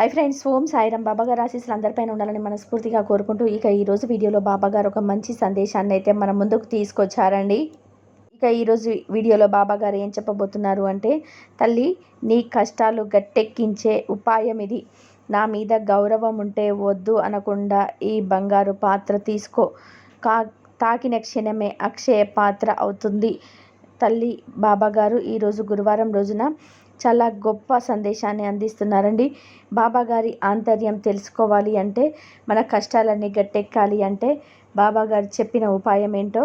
Hi friends Om Sairam. బాబా గారు ఆశీస్సులు అందరిపైన ఉండాలని మనస్ఫూర్తిగా కోరుకుంటూ ఇక ఈరోజు వీడియోలో బాబా గారు ఒక మంచి సందేశాన్ని అయితే మన ముందుకు తీసుకొచ్చారండి. ఇక ఈరోజు వీడియోలో బాబా గారు ఏం చెప్పబోతున్నారు అంటే తల్లి నీ కష్టాలు గట్టెక్కించే ఉపాయం ఇది. నా మీద గౌరవం ఉంటే వద్దు అనకుండా ఈ బంగారు పాత్ర తీసుకో. కా తాకిన క్షణమే అక్షయ పాత్ర అవుతుంది. తల్లి బాబా గారు ఈరోజు గురువారం రోజున చాలా గొప్ప సందేశాన్ని అందిస్తున్నారండి. బాబా గారి ఆంతర్యం తెలుసుకోవాలి అంటే మన కష్టాలన్నీ గట్టెక్కాలి అంటే బాబా గారు చెప్పిన ఉపాయం ఏంటో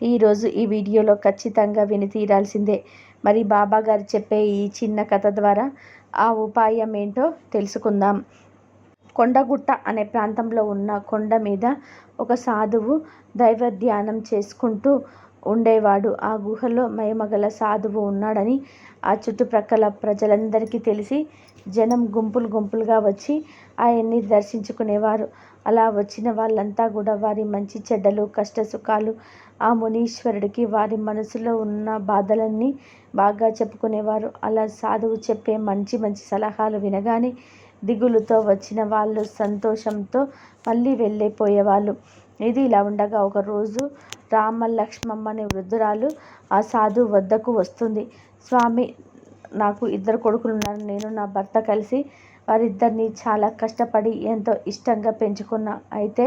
ఈరోజు ఈ వీడియోలో ఖచ్చితంగా విని తీరాల్సిందే. మరి బాబా గారు చెప్పే ఈ చిన్న కథ ద్వారా ఆ ఉపాయం ఏంటో తెలుసుకుందాం. కొండగుట్ట అనే ప్రాంతంలో ఉన్న కొండ మీద ఒక సాధువు దైవ ధ్యానం చేసుకుంటూ ఉండేవాడు. ఆ గుహలో మహిమగల సాధువు ఉన్నాడని ఆ చుట్టుప్రక్కల ప్రజలందరికీ తెలిసి జనం గుంపులు గుంపులుగా వచ్చి ఆయన్ని దర్శించుకునేవారు. అలా వచ్చిన వాళ్ళంతా కూడా వారి మంచి చెడ్డలు కష్ట సుఖాలు ఆ మునీశ్వరుడికి వారి మనసులో ఉన్న బాధలన్నీ బాగా చెప్పుకునేవారు. అలా సాధువు చెప్పే మంచి మంచి సలహాలు వినగానే దిగులుతో వచ్చిన వాళ్ళు సంతోషంతో మళ్ళీ వెళ్ళిపోయేవాళ్ళు ఇది ఇలా ఉండగా ఒకరోజు రామ లక్ష్మమ్మ అనే వృద్ధురాలు ఆ సాధు వద్దకు వస్తుంది. స్వామి నాకు ఇద్దరు కొడుకులు ఉన్నారు. నేను నా భర్త కలిసి వారిద్దరిని చాలా కష్టపడి ఎంతో ఇష్టంగా పెంచుకున్నా. అయితే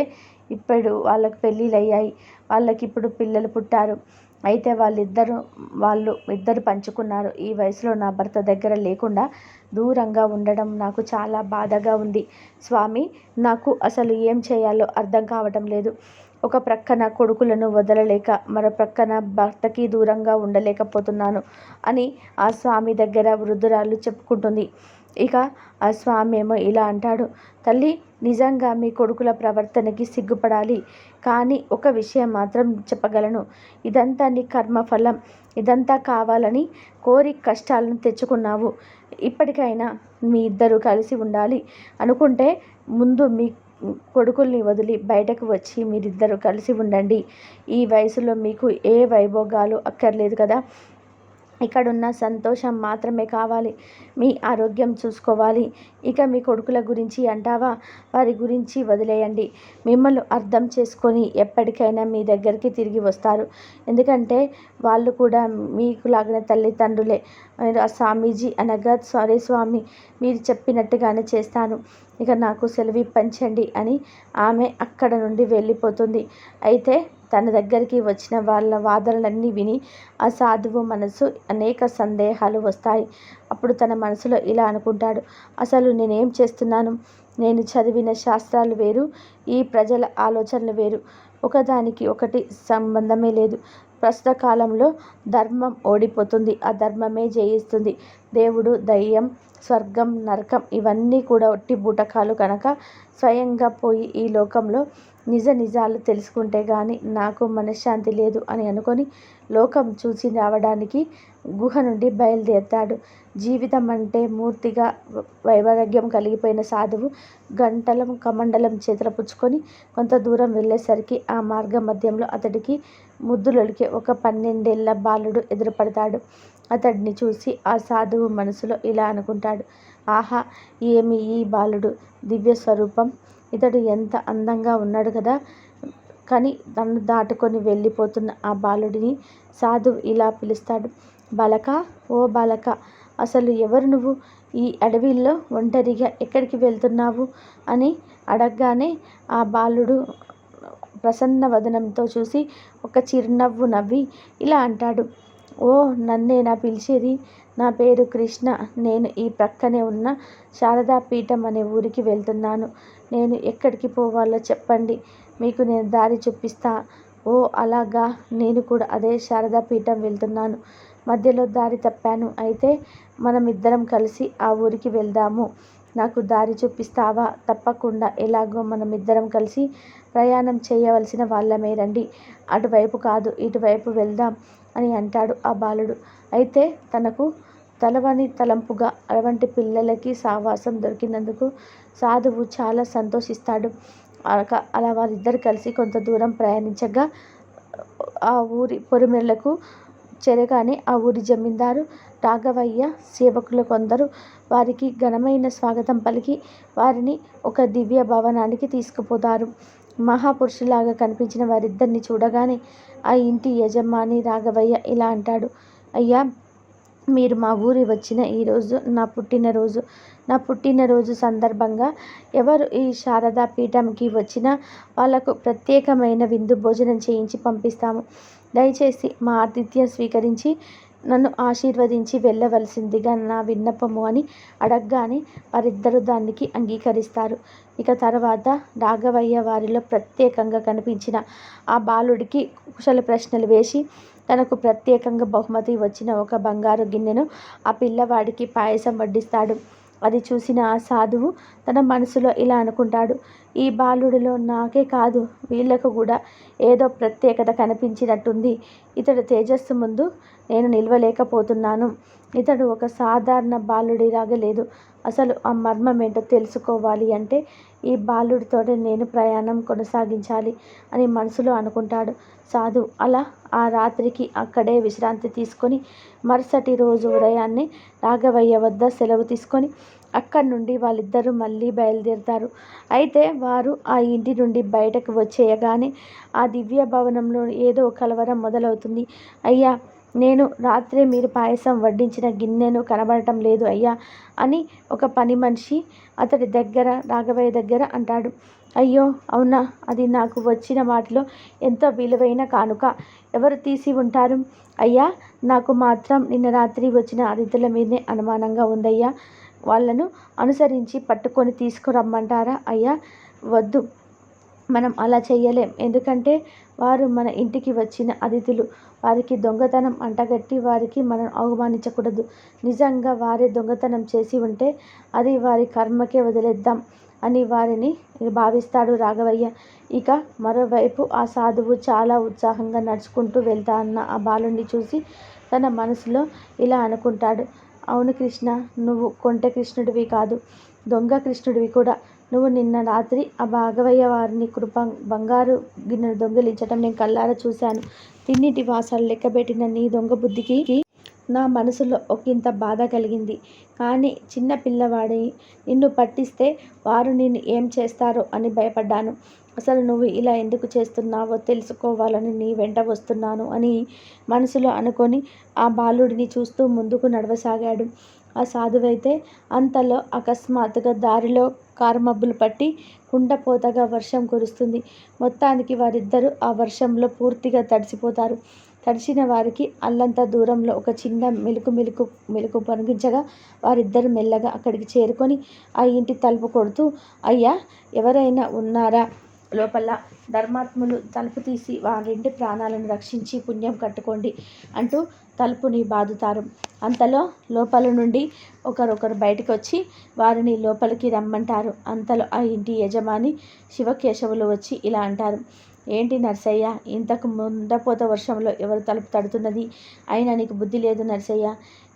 ఇప్పుడు వాళ్ళకి పెళ్ళిళ్ళు అయ్యాయి వాళ్ళకి ఇప్పుడు పిల్లలు పుట్టారు. అయితే వాళ్ళిద్దరు వాళ్ళు ఇద్దరు పంచుకున్నారు. ఈ వయసులో నా భర్త దగ్గర లేకుండా దూరంగా ఉండడం నాకు చాలా బాధగా ఉంది. స్వామి నాకు అసలు ఏం చేయాలో అర్థం కావటం లేదు. ఒక ప్రక్కన కొడుకులను వదలలేక మరో ప్రక్కన భర్తకి దూరంగా ఉండలేకపోతున్నాను అని ఆ స్వామి దగ్గర వృద్ధురాలు చెప్పుకుంటుంది. ఇక ఆ స్వామి ఏమో ఇలా అంటాడు తల్లి నిజంగా మీ కొడుకుల ప్రవర్తనకి సిగ్గుపడాలి కానీ ఒక విషయం మాత్రం చెప్పగలను. ఇదంతా నీ కర్మఫలం. ఇదంతా కావాలని కోరి కష్టాలను తెచ్చుకున్నావు. ఇప్పటికైనా మీ ఇద్దరు కలిసి ఉండాలి అనుకుంటే ముందు మీ కొడుకుల్ని వదిలి బయటకు వచ్చి మీరిద్దరూ కలిసి ఉండండి. ఈ వయసులో మీకు ఏ వైభోగాలు అక్కర్లేదు కదా? ఇక్కడున్న సంతోషం మాత్రమే కావాలి. మీ ఆరోగ్యం చూసుకోవాలి. ఇక మీ కొడుకుల గురించి అంటావా? వారి గురించి వదిలేయండి. మిమ్మల్ని అర్థం చేసుకొని ఎప్పటికైనా మీ దగ్గరికి తిరిగి వస్తారు. ఎందుకంటే వాళ్ళు కూడా మీకు లాగిన తల్లిదండ్రులే. ఆ స్వామీజీ అనగా సారీ స్వామి మీరు చెప్పినట్టుగానే చేస్తాను. ఇక నాకు సెలవు ఇప్పించండి అని ఆమె అక్కడ నుండి వెళ్ళిపోతుంది. అయితే తన దగ్గరికి వచ్చిన వాళ్ళ వాదనలన్నీ విని ఆ సాధువు మనసు అనేక సందేహాలు వస్తాయి. అప్పుడు తన మనసులో ఇలా అనుకుంటాడు అసలు నేనేం చేస్తున్నాను? నేను చదివిన శాస్త్రాలు వేరు ఈ ప్రజల ఆలోచనలు వేరు. ఒకదానికి ఒకటి సంబంధమే లేదు. ప్రస్తుత కాలంలో ధర్మం ఓడిపోతుంది ఆ ధర్మమే జయిస్తుంది. దేవుడు దయ్యం స్వర్గం నరకం ఇవన్నీ కూడా ఒట్టి బూటకాలు కనుక స్వయంగా పోయి ఈ లోకంలో నిజ నిజాలు తెలుసుకుంటే కానీ నాకు మనశ్శాంతి లేదు అని అనుకొని లోకం చూసి రావడానికి గుహ నుండి బయలుదేరుతాడు. జీవితం అంటే మూర్తిగా వైరాగ్యం కలిగిపోయిన సాధువు గంటలం కమండలం చేతుల పుచ్చుకొని కొంత దూరం వెళ్ళేసరికి ఆ మార్గ మధ్యంలో అతడికి ముద్దులొలికే ఒక పన్నెండేళ్ళ బాలుడు ఎదురుపడతాడు. అతడిని చూసి ఆ సాధువు మనసులో ఇలా అనుకుంటాడు. ఆహా ఏమి ఈ బాలుడు? దివ్య స్వరూపం ఇతడు ఎంత అందంగా ఉన్నాడు కదా. కానీ తను దాటుకొని వెళ్ళిపోతున్న ఆ బాలుడిని సాధువు ఇలా పిలుస్తాడు. బాలక ఓ బాలక అసలు ఎవరు నువ్వు? ఈ అడవిలో ఒంటరిగా ఎక్కడికి వెళ్తున్నావు? అని అడగగానే ఆ బాలుడు ప్రసన్న వదనంతో చూసి ఒక చిరునవ్వు నవ్వి ఇలా అంటాడు. ఓ నన్నేనా పిలిచేది? నా పేరు కృష్ణ. నేను ఈ ప్రక్కనే ఉన్న శారదా పీఠం అనే ఊరికి వెళ్తున్నాను. నేను ఎక్కడికి పోవాలో చెప్పండి. మీకు నేను దారి చూపిస్తా. ఓ అలాగా. నేను కూడా అదే శారదా పీఠం వెళ్తున్నాను. మధ్యలో దారి తప్పాను. అయితే మనం ఇద్దరం కలిసి ఆ ఊరికి వెళ్దాము. నాకు దారి చూపిస్తావా? తప్పకుండా. ఎలాగో మనం ఇద్దరం కలిసి ప్రయాణం చేయవలసిన వాళ్ళమే రండి. అటువైపు కాదు ఇటువైపు వెళ్దాం అని అంటాడు ఆ బాలుడు. అయితే తనకు తలవని తలంపుగా అటువంటి పిల్లలకి సావాసం దొరికినందుకు సాధువు చాలా సంతోషిస్తాడు. అలా వారిద్దరు కలిసి కొంత దూరం ప్రయాణించగా ఆ ఊరి పొరిమెర్లకు చేరగానే ఆ ఊరి జమీందారు రాఘవయ్య సేవకులు కొందరు వారికి ఘనమైన స్వాగతం పలికి వారిని ఒక దివ్య భవనానికి తీసుకుపోతారు. మహాపురుషులాగా కనిపించిన వారిద్దరిని చూడగానే ఆ ఇంటి యజమాని రాఘవయ్య ఇలా అంటాడు. అయ్యా మీరు మా ఊరి వచ్చిన ఈరోజు నా పుట్టినరోజు నా పుట్టినరోజు సందర్భంగా ఎవరు ఈ శారదా పీఠంకి వచ్చినా వాళ్ళకు ప్రత్యేకమైన విందు భోజనం చేయించి పంపిస్తాము. దయచేసి మా ఆతిథ్యం స్వీకరించి నన్ను ఆశీర్వదించి వెళ్ళవలసిందిగా నా విన్నపము అని అడగగానే వారిద్దరూ దానికి అంగీకరిస్తారు. ఇక తర్వాత రాఘవయ్య వారిలో ప్రత్యేకంగా కనిపించిన ఆ బాలుడికి కుశల ప్రశ్నలు వేసి తనకు ప్రత్యేకంగా బహుమతి వచ్చిన ఒక బంగారు గిన్నెను ఆ పిల్లవాడికి పాయసం వడ్డిస్తాడు. అది చూసిన ఆ సాధువు తన మనసులో ఇలా అనుకుంటాడు. ఈ బాలుడిలో నాకే కాదు వీళ్ళకు కూడా ఏదో ప్రత్యేకత కనిపించినట్టుంది. ఇతడు తేజస్సు ముందు నేను నిలవలేకపోతున్నాను. ఇతడు ఒక సాధారణ బాలుడిలాగా లేదు. అసలు ఆ మర్మం ఏంటో తెలుసుకోవాలి అంటే ఈ బాలుడితో నేను ప్రయాణం కొనసాగించాలి అని మనసులో అనుకుంటాడు. సాధు అలా ఆ రాత్రికి అక్కడే విశ్రాంతి తీసుకొని మరుసటి రోజు ఉదయాన్నే రాఘవయ్య వద్ద సెలవు తీసుకొని అక్కడి నుండి వాళ్ళిద్దరూ మళ్ళీ బయలుదేరుతారు. అయితే వారు ఆ ఇంటి నుండి బయటకు వచ్చేయగానే ఆ దివ్య భవనంలో ఏదో కలవరం మొదలవుతుంది. అయ్యా నేను రాత్రే మీరు పాయసం వడ్డించిన గిన్నెను కనబడటం లేదు అయ్యా అని ఒక పని మనిషి అతడి దగ్గర రాఘవయ్య దగ్గర అంటాడు. అయ్యో అవునా? అది నాకు వచ్చిన వాటిలో ఎంతో విలువైన కానుక. ఎవరు తీసి ఉంటారు? అయ్యా నాకు మాత్రం నిన్న రాత్రి వచ్చిన అతిథుల మీదే అనుమానంగా ఉందయ్యా. వాళ్ళను అనుసరించి పట్టుకొని తీసుకురమ్మంటారా? అయ్యా వద్దు. మనం అలా చేయలేం ఎందుకంటే వారు మన ఇంటికి వచ్చిన అతిథులు. వారికి దొంగతనం అంటగట్టి వారికి మనం అవమానించకూడదు. నిజంగా వారే దొంగతనం చేసి ఉంటే అది వారి కర్మకే వదిలేద్దాం అని వారిని భావిస్తాడు రాఘవయ్య. ఇక మరోవైపు ఆ సాధువు చాలా ఉత్సాహంగా నడుచుకుంటూ వెళ్తా అన్న ఆ బాలుని చూసి తన మనసులో ఇలా అనుకుంటాడు. అవును కృష్ణ నువ్వు కొంటె కృష్ణుడివి కాదు దొంగ కృష్ణుడివి కూడా. నువ్వు నిన్న రాత్రి ఆ భాగవయ్య వారిని కృప బంగారు గిన్నెను దొంగిలించటం నేను కళ్ళారా చూశాను. తిన్నిటి వాసాలు లెక్కబెట్టిన నీ దొంగ బుద్ధికి నా మనసులో ఒకంత బాధ కలిగింది. కానీ చిన్న పిల్లవాడి నిన్ను పట్టిస్తే వారు నిన్ను ఏం చేస్తారో అని భయపడ్డాను. అసలు నువ్వు ఇలా ఎందుకు చేస్తున్నావో తెలుసుకోవాలని నీ వెంట వస్తున్నాను అని మనసులో అనుకొని ఆ బాలుడిని చూస్తూ ముందుకు నడవసాగాడు. ఆ సాధువైతే అంతలో అకస్మాత్తుగా దారిలో కారుమబ్బులు పట్టి కుండపోతగా వర్షం కురుస్తుంది. మొత్తానికి వారిద్దరూ ఆ వర్షంలో పూర్తిగా తడిసిపోతారు. తడిసిన వారికి అల్లంత దూరంలో ఒక చిన్న మెలుకు మెలుకు మెలుకు పొనిగించగా వారిద్దరు మెల్లగా అక్కడికి చేరుకొని ఆ ఇంటి తలుపు కొడుతూ అయ్యా ఎవరైనా ఉన్నారా? లోపల ధర్మాత్ములు తలుపు తీసి వారింటి ప్రాణాలను రక్షించి పుణ్యం కట్టుకోండి అంటూ తలుపుని బాదుతారు. అంతలో లోపల నుండి ఒకరొకరు బయటకు వచ్చి వారిని లోపలికి రమ్మంటారు. అంతలో ఆ ఇంటి యజమాని శివకేశవులు వచ్చి ఇలా అంటారు. ఏంటి నర్సయ్య ఇంతకు ముందపోత వర్షంలో ఎవరు తలుపు తడుతున్నది? అయినా నీకు బుద్ధి లేదు నర్సయ్య.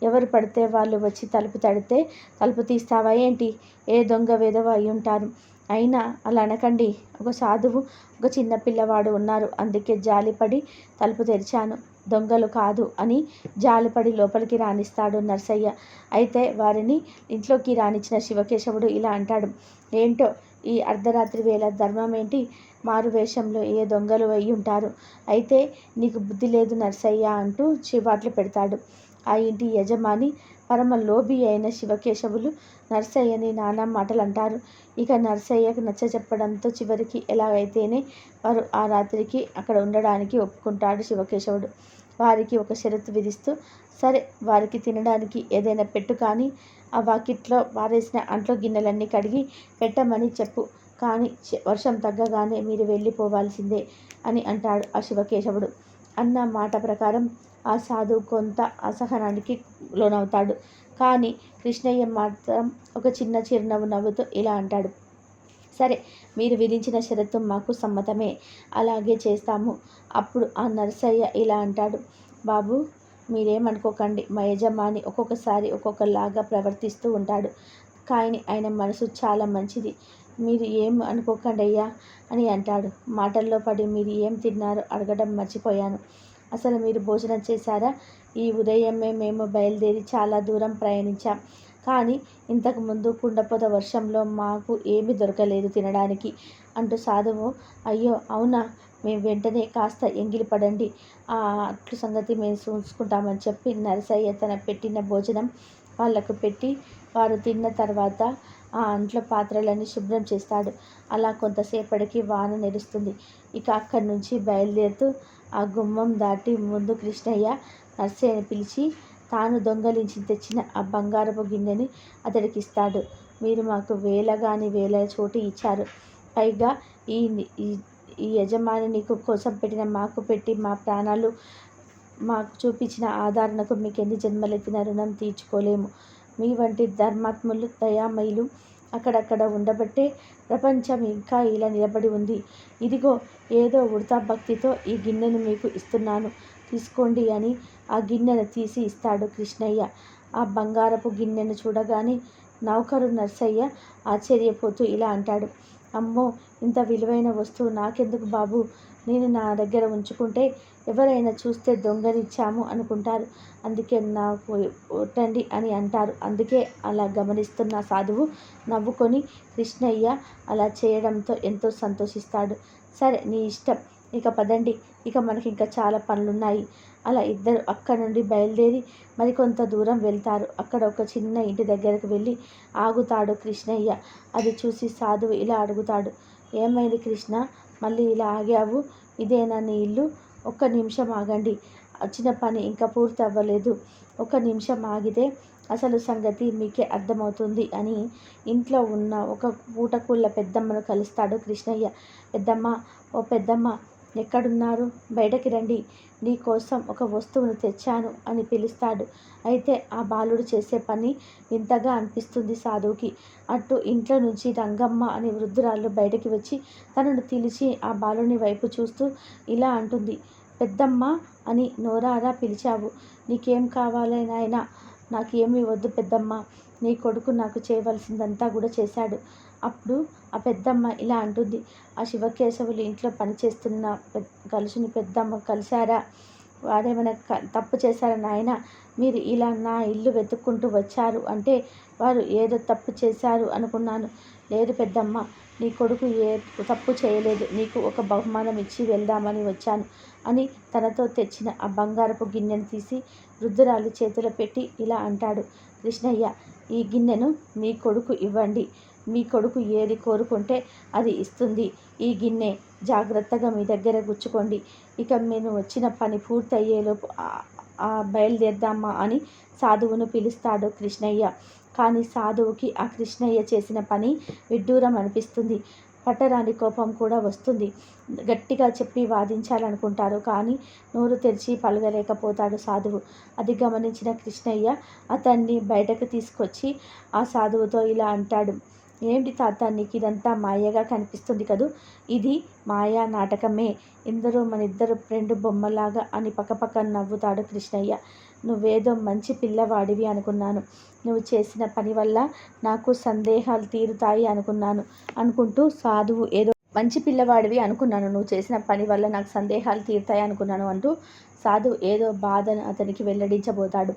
ఎవరు పడితే వాళ్ళు వచ్చి తలుపు తడితే తలుపు తీస్తావా ఏంటి? ఏ దొంగ వేదవ అయి ఉంటారు అయినా అలా అనకండి. ఒక సాధువు ఒక చిన్న పిల్లవాడు ఉన్నారు. అందుకే జాలిపడి తలుపు తెరిచాను. దొంగలు కాదు అని జాలిపడి లోపలికి రాణిస్తాడు నర్సయ్య. అయితే వారిని ఇంట్లోకి రానిచ్చిన శివకేశవుడు ఇలా అంటాడు. ఏంటో ఈ అర్ధరాత్రి వేళ ధర్మం ఏంటి మారు వేషంలో ఏ దొంగలు అయి ఉంటారు? అయితే నీకు బుద్ధి లేదు నర్సయ్య అంటూ చివాట్లు పెడతాడు. ఆ ఇంటి యజమాని పరమ లోబి అయిన శివకేశవులు నర్సయ్యని నానా మాటలు అంటారు ఇక నర్సయ్యకు నచ్చ చెప్పడంతో చివరికి ఎలాగైతేనే వారు ఆ రాత్రికి అక్కడ ఉండడానికి ఒప్పుకుంటాడు శివకేశవుడు. వారికి ఒక షరతు విధిస్తూ సరే వారికి తినడానికి ఏదైనా పెట్టు కానీ ఆ వాకిట్లో వారేసిన అంట్లో గిన్నెలన్నీ కడిగి పెట్టమని చెప్పు కానీ వర్షం తగ్గగానే మీరు వెళ్ళిపోవాల్సిందే అని అంటాడు ఆ శివకేశవుడు. అన్న మాట ప్రకారం ఆ సాధువు కొంత అసహనానికి లోనవుతాడు. కానీ కృష్ణయ్య మాత్రం ఒక చిన్న చిరునవ్వు నవ్వుతూ ఇలా అంటాడు. సరే మీరు విధించిన షరతు మాకు సమ్మతమే. అలాగే చేస్తాము. అప్పుడు ఆ నర్సయ్య ఇలా అంటాడు. బాబు మీరేమనుకోకండి. మా యజమాని ఒక్కొక్కసారి ఒక్కొక్కలాగా ప్రవర్తిస్తూ ఉంటాడు. కానీ ఆయన మనసు చాలా మంచిది. మీరు ఏం అనుకోకండి అయ్యా అని అంటాడు. మాటల్లో పడి మీరు ఏం తిన్నారో అడగడం మర్చిపోయాను. అసలు మీరు భోజనం చేశారా? ఈ ఉదయమే మేము బయలుదేరి చాలా దూరం ప్రయాణించాం. కానీ ఇంతకుముందు కుండపోత వర్షంలో మాకు ఏమీ దొరకలేదు తినడానికి అంటూ సాధువు అయ్యో అవునా? మేము వెంటనే కాస్త ఎంగిలి పడండి. ఆ అట్లు సంగతి మేము చూసుకుంటామని చెప్పి నరసయ్య తన పెట్టిన భోజనం వాళ్ళకు పెట్టి వారు తిన్న తర్వాత ఆ అంట్ల పాత్రలన్నీ శుభ్రం చేస్తాడు. అలా కొంతసేపటికి వాన నెరుస్తుంది ఇక అక్కడి నుంచి బయలుదేరుతూ ఆ గుమ్మం దాటి ముందు కృష్ణయ్య నర్సయ్యని పిలిచి తాను దొంగలించి తెచ్చిన ఆ బంగారపు గిన్నెని అతడికి ఇస్తాడు మీరు మాకు వేలగాని వేల చోటు ఇచ్చారు. పైగా ఈ ఈ- యజమాని నీకు కోసం పెట్టిన మాకు పెట్టి మా ప్రాణాలు మాకు చూపించిన ఆదరణకు మీకు ఎన్ని జన్మలెత్తిన రుణం తీర్చుకోలేము. మీ వంటి ధర్మాత్ములు దయామయులు అక్కడక్కడ ఉండబట్టే ప్రపంచం ఇంకా ఇలా నిలబడి ఉంది. ఇదిగో ఏదో ఉడతా భక్తితో ఈ గిన్నెను మీకు ఇస్తున్నాను. తీసుకోండి అని ఆ గిన్నెను తీసి ఇస్తాడు కృష్ణయ్య. ఆ బంగారపు గిన్నెను చూడగానే నౌకరు నర్సయ్య ఆశ్చర్యపోతూ ఇలా అంటాడు. అమ్మో ఇంత విలువైన వస్తువు నాకెందుకు బాబు? నేను నా దగ్గర ఉంచుకుంటే ఎవరైనా చూస్తే దొంగనిచ్చాము అనుకుంటారు. అందుకే నాకు ఒట్టండి అని అంటారు. అందుకే అలా గమనిస్తున్న సాధువు నవ్వుకొని కృష్ణయ్య అలా చేయడంతో ఎంతో సంతోషిస్తాడు. సరే నీ ఇష్టం. ఇక పదండి. ఇక మనకి ఇంకా చాలా పనులున్నాయి. అలా ఇద్దరు అక్కడ నుండి బయలుదేరి మరికొంత దూరం వెళ్తారు. అక్కడ ఒక చిన్న ఇంటి దగ్గరకు వెళ్ళి ఆగుతాడు కృష్ణయ్య. అది చూసి సాధువు ఇలా అడుగుతాడు. ఏమైంది కృష్ణ? మళ్ళీ ఇలా ఆగావు. ఇదేనా నీ ఇల్లు ఒక్క నిమిషం ఆగండి. వచ్చిన పని ఇంకా పూర్తి అవ్వలేదు. ఒక నిమిషం ఆగితే అసలు సంగతి మీకే అర్థమవుతుంది అని ఇంట్లో ఉన్న ఒక పూటకూళ్ళ పెద్దమ్మను కలుస్తాడు కృష్ణయ్య. పెద్దమ్మ ఓ పెద్దమ్మ ఎక్కడున్నారు? బయటకి రండి. నీకోసం ఒక వస్తువును తెచ్చాను అని పిలుస్తాడు. అయితే ఆ బాలుడు చేసే పని వింతగా అనిపిస్తుంది సాధువుకి. అటు ఇంట్లో నుంచి రంగమ్మ అనే వృద్ధురాలు బయటకి వచ్చి తనను పిలిచి ఆ బాలుని వైపు చూస్తూ ఇలా అంటుంది. పెద్దమ్మ అని నోరారా పిలిచావు. నీకేం కావాలి నాకు నాకేమీ వద్దు పెద్దమ్మ. నీ కొడుకు నాకు చేయవలసిందంతా కూడా చేశాడు. అప్పుడు ఆ పెద్దమ్మ ఇలా అంటుంది ఆ శివకేశవులు ఇంట్లో పనిచేస్తున్న కలుసుని పెద్దమ్మ కలిశారా? వారేమైనా క- తప్పు చేశారా నాయన? మీరు ఇలా నా ఇల్లు వెతుక్కుంటూ వచ్చారు అంటే వారు ఏదో తప్పు చేశారు అనుకున్నాను. లేదు పెద్దమ్మ నీ కొడుకు ఏ తప్పు చేయలేదు. నీకు ఒక బహుమానం ఇచ్చి వెళ్దామని వచ్చాను అని తనతో తెచ్చిన ఆ బంగారపు గిన్నెను తీసి వృద్ధురాలి చేతిలో పెట్టి ఇలా అంటాడు కృష్ణయ్య ఈ గిన్నెను మీ కొడుకు ఇవ్వండి. మీ కొడుకు ఏది కోరుకుంటే అది ఇస్తుంది. ఈ గిన్నె జాగ్రత్తగా మీ దగ్గర గుచ్చుకోండి. ఇక నేను వచ్చిన పని పూర్తయ్యేలోపు ఆ- బయలుదేరదామా అని సాధువును పిలుస్తాడు కృష్ణయ్య. కానీ సాధువుకి ఆ కృష్ణయ్య చేసిన పని విడ్డూరం అనిపిస్తుంది. పట్టరాని కోపం కూడా వస్తుంది. గట్టిగా చెప్పి వాదించాలనుకుంటారు. కానీ నోరు తెరిచి పలగలేకపోతాడు సాధువు. అది గమనించిన కృష్ణయ్య అతన్ని బయటకు తీసుకొచ్చి ఆ సాధువుతో ఇలా అంటాడు. ఏంటి తాత నీకు ఇదంతా మాయగా కనిపిస్తుంది కదూ? ఇది మాయా నాటకమే. ఇందరూ మన ఇద్దరు రెండు బొమ్మలాగా అని పక్కపక్క నవ్వుతాడు కృష్ణయ్య. నువ్వేదో మంచి పిల్లవాడివి అనుకున్నాను. నువ్వు చేసిన పని వల్ల నాకు సందేహాలు తీరుతాయి అనుకున్నాను అనుకుంటూ సాధువు ఏదో మంచి పిల్లవాడివి అనుకున్నాను. నువ్వు చేసిన పని వల్ల నాకు సందేహాలు తీరుతాయి అనుకున్నాను అంటూ సాధువు ఏదో బాధను అతనికి వెల్లడించబోతాడు.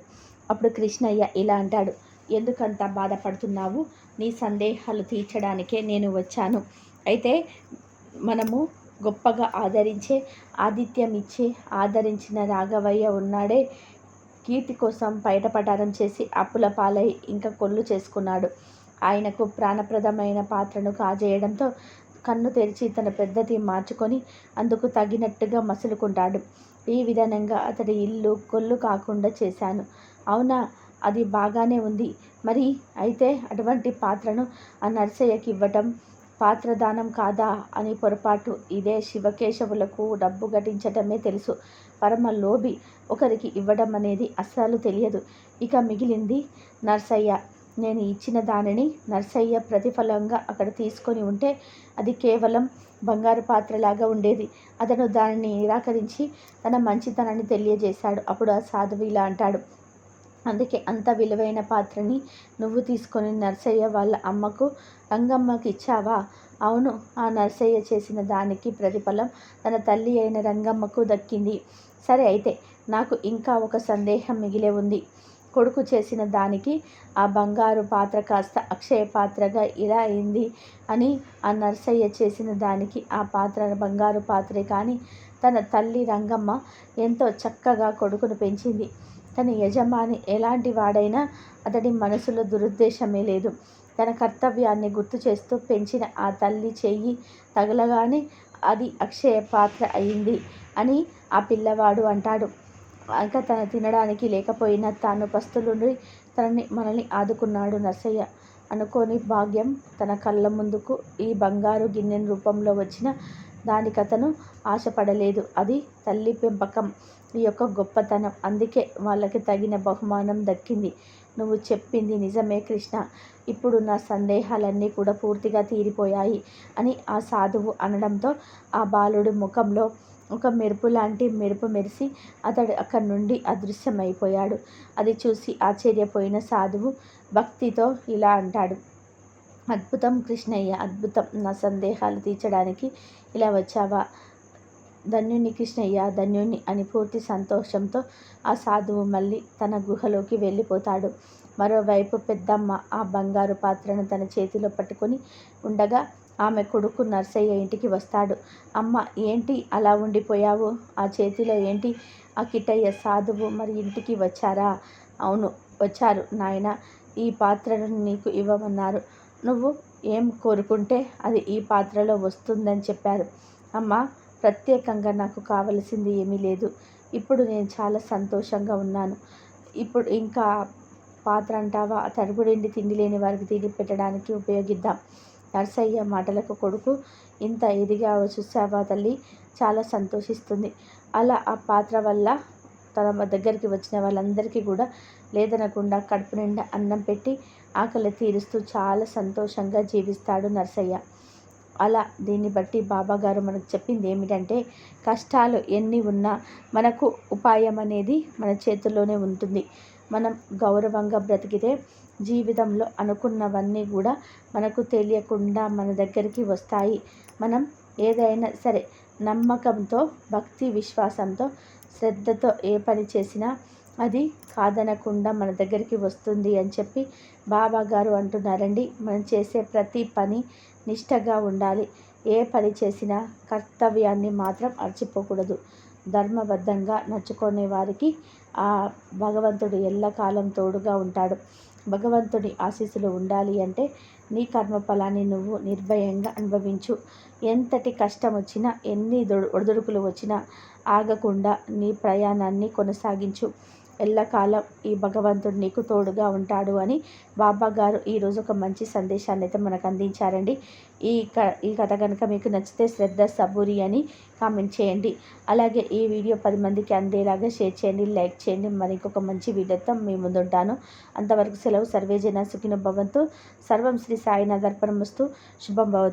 అప్పుడు కృష్ణయ్య ఇలా అంటాడు. ఎందుకంత బాధపడుతున్నావు? నీ సందేహాలు తీర్చడానికే నేను వచ్చాను. అయితే మనము గొప్పగా ఆదరించే ఆతిథ్యం ఇచ్చే ఆదరించిన రాఘవయ్య ఉన్నాడే. కీర్తి కోసం బయటపటారం చేసి అప్పుల పాలై ఇంకా కొల్లు చేసుకున్నాడు. ఆయనకు ప్రాణప్రదమైన పాత్రను కాజేయడంతో కన్ను తెరిచి తన పెద్దది మార్చుకొని అందుకు తగినట్టుగా మసులుకుంటాడు. ఈ విధానంగా అతడి ఇల్లు కొల్లు కాకుండా చేశాను. అవునా? అది బాగానే ఉంది. మరి అయితే అటువంటి పాత్రను ఆ నర్సయ్యకి ఇవ్వటం పాత్రదానం కాదా అని పొరపాటు. ఇదే శివకేశవులకు డబ్బు గటించటమే తెలుసు. పరమ లోభి ఒకరికి ఇవ్వడం అనేది అస్సలు తెలియదు. ఇక మిగిలింది నర్సయ్య. నేను ఇచ్చిన దానిని నర్సయ్య ప్రతిఫలంగా అక్కడ తీసుకొని ఉంటే అది కేవలం బంగారు పాత్రలాగా ఉండేది. అతను దానిని నిరాకరించి తన మంచితనాన్ని తెలియజేశాడు. అప్పుడు ఆ సాధువు ఇలా అంటాడు. అందుకే అంత విలువైన పాత్రని నువ్వు తీసుకొని నర్సయ్య వాళ్ళ అమ్మకు రంగమ్మకి ఇచ్చావా? అవును ఆ నర్సయ్య చేసిన దానికి ప్రతిఫలం తన తల్లి అయిన రంగమ్మకు దక్కింది. సరే అయితే నాకు ఇంకా ఒక సందేహం మిగిలే ఉంది. కొడుకు చేసిన దానికి ఆ బంగారు పాత్ర కాస్త అక్షయ పాత్రగా ఇలా అయింది అని ఆ నర్సయ్య చేసిన దానికి ఆ పాత్ర బంగారు పాత్రే కానీ తన తల్లి రంగమ్మ ఎంతో చక్కగా కొడుకును పెంచింది. తన యజమాని ఎలాంటి వాడైనా అతడి మనసులో దురుద్దేశమే లేదు. తన కర్తవ్యాన్ని గుర్తు చేస్తూ పెంచిన ఆ తల్లి చెయ్యి తగలగానే అది అక్షయ పాత్ర అయింది అని ఆ పిల్లవాడు అంటాడు. ఇంకా తన తినడానికి లేకపోయినా తాను పస్తులుండి తనని మనల్ని ఆదుకున్నాడు నర్సయ్య. అనుకోని భాగ్యం తన కళ్ళ ముందుకు ఈ బంగారు గిన్నె రూపంలో వచ్చిన దానికతను ఆశపడలేదు. అది తల్లి పెంపకం ఈ యొక్క గొప్పతనం. అందుకే వాళ్ళకి తగిన బహుమానం దక్కింది. నువ్వు చెప్పింది నిజమే కృష్ణ. ఇప్పుడు నా సందేహాలన్నీ కూడా పూర్తిగా తీరిపోయాయి అని ఆ సాధువు అనడంతో ఆ బాలుడి ముఖంలో ఒక మెరుపు లాంటి మెరుపు మెరిసి అతడు అక్కడి నుండి అదృశ్యమైపోయాడు. అది చూసి ఆశ్చర్యపోయిన సాధువు భక్తితో ఇలా అంటాడు. అద్భుతం కృష్ణయ్య అద్భుతం నా సందేహాలు తీర్చడానికి ఇలా వచ్చావా? ధన్యుని కృష్ణయ్య ధన్యుని అని పూర్తి సంతోషంతో ఆ సాధువు మళ్ళీ తన గుహలోకి వెళ్ళిపోతాడు. మరోవైపు పెద్దమ్మ ఆ బంగారు పాత్రను తన చేతిలో పట్టుకొని ఉండగా ఆమె కొడుకు నర్సయ్య ఇంటికి వస్తాడు. అమ్మ ఏంటి అలా ఉండిపోయావు? ఆ చేతిలో ఏంటి? ఆ కిటయ్య సాధువు మరి ఇంటికి వచ్చారా? అవును వచ్చారు నాయన. ఈ పాత్రను నీకు ఇవ్వమన్నారు. నువ్వు ఏం కోరుకుంటే అది ఈ పాత్రలో వస్తుందని చెప్పారు. అమ్మ ప్రత్యేకంగా నాకు కావలసింది ఏమీ లేదు. ఇప్పుడు నేను చాలా సంతోషంగా ఉన్నాను. ఇప్పుడు ఇంకా పాత్ర అంటావా? తరుగుడిండి తిండి లేని వారికి తిండి పెట్టడానికి ఉపయోగిద్దాం. నర్సయ్య మాటలకు కొడుకు ఇంత ఎదిగా చూసావా తల్లి? చాలా సంతోషిస్తుంది. అలా ఆ పాత్ర వల్ల తన దగ్గరికి వచ్చిన వాళ్ళందరికీ కూడా లేదనకుండా కడుపు నిండా అన్నం పెట్టి ఆకలి తీరుస్తూ చాలా సంతోషంగా జీవిస్తాడు నర్సయ్య. అలా దీన్ని బట్టి బాబాగారు మనకు చెప్పింది ఏమిటంటే కష్టాలు ఎన్ని ఉన్నా మనకు ఉపాయం అనేది మన చేతుల్లోనే ఉంటుంది. మనం గౌరవంగా బ్రతికితే జీవితంలో అనుకున్నవన్నీ కూడా మనకు తెలియకుండా మన దగ్గరికి వస్తాయి. మనం ఏదైనా సరే నమ్మకంతో భక్తి విశ్వాసంతో శ్రద్ధతో ఏ పని చేసినా అది కాదనకుండా మన దగ్గరికి వస్తుంది అని చెప్పి బాబా గారు అంటున్నారండి. మనం చేసే ప్రతి పని నిష్టగా ఉండాలి. ఏ పని చేసినా కర్తవ్యాన్ని మాత్రం అర్చిపోకూడదు ధర్మబద్ధంగా నడుచుకునే వారికి ఆ భగవంతుడు ఎల్లకాలం తోడుగా ఉంటాడు. భగవంతుడి ఆశీస్సులు ఉండాలి అంటే నీ కర్మఫలాన్ని నువ్వు నిర్భయంగా అనుభవించు. ఎంతటి కష్టం వచ్చినా ఎన్ని ఒడిదుడుకులు వచ్చినా ఆగకుండా నీ ప్రయాణాన్ని కొనసాగించు. ఎల్లకాలం ఈ భగవంతుడు నీకు తోడుగా ఉంటాడు అని బాబా గారు ఈరోజు ఒక మంచి సందేశాన్ని అయితే మనకు అందించారండి. ఈ క ఈ కథ కనుక మీకు నచ్చితే శ్రద్ధ సబూరి అని కామెంట్ చేయండి. అలాగే ఈ వీడియో పది మందికి అందేలాగా షేర్ చేయండి లైక్ చేయండి. మరి ఇంకొక మంచి వీడియోతో మీ ముందుంటాను. అంతవరకు సెలవు. సర్వేజన సుఖిన భవంతు. సర్వం శ్రీ సాయినాథ్ అర్పణమస్తు. శుభం భవ